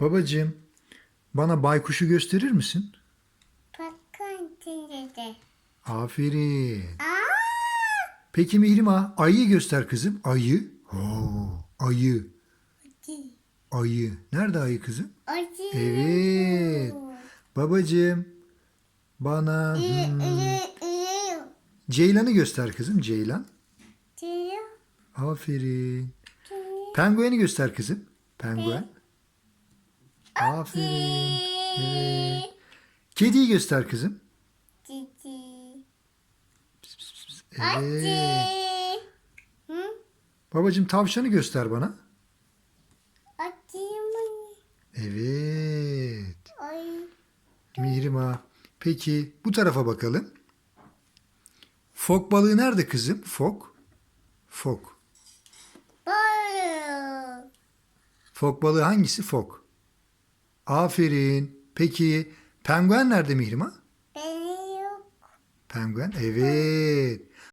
Babacığım, bana baykuşu gösterir misin? Bakın şimdi. Aferin. Aa! Peki Mihrimah, ayıyı göster kızım. Ayı. Oo, ayı. Ayı. Nerede ayı kızım? Acı. Evet. Babacığım, bana İyi, hmm, iyi, iyi. Ceylan'ı göster kızım. Ceylan. Diyor, Aferin. diyor. Pengueni göster kızım. Penguen. Aferin. Evet. Kediyi göster kızım. Cici. Evet. Acı. Hı? Babacığım tavşanı göster bana. Acı mı? Evet. Ay. Mihrimah. Peki bu tarafa bakalım. Fok balığı nerede kızım? Fok. Fok. Balık. Fok balığı hangisi? Fok. Aferin. Peki penguen nerede Mihrimah? Beni yok. Penguen. Evet.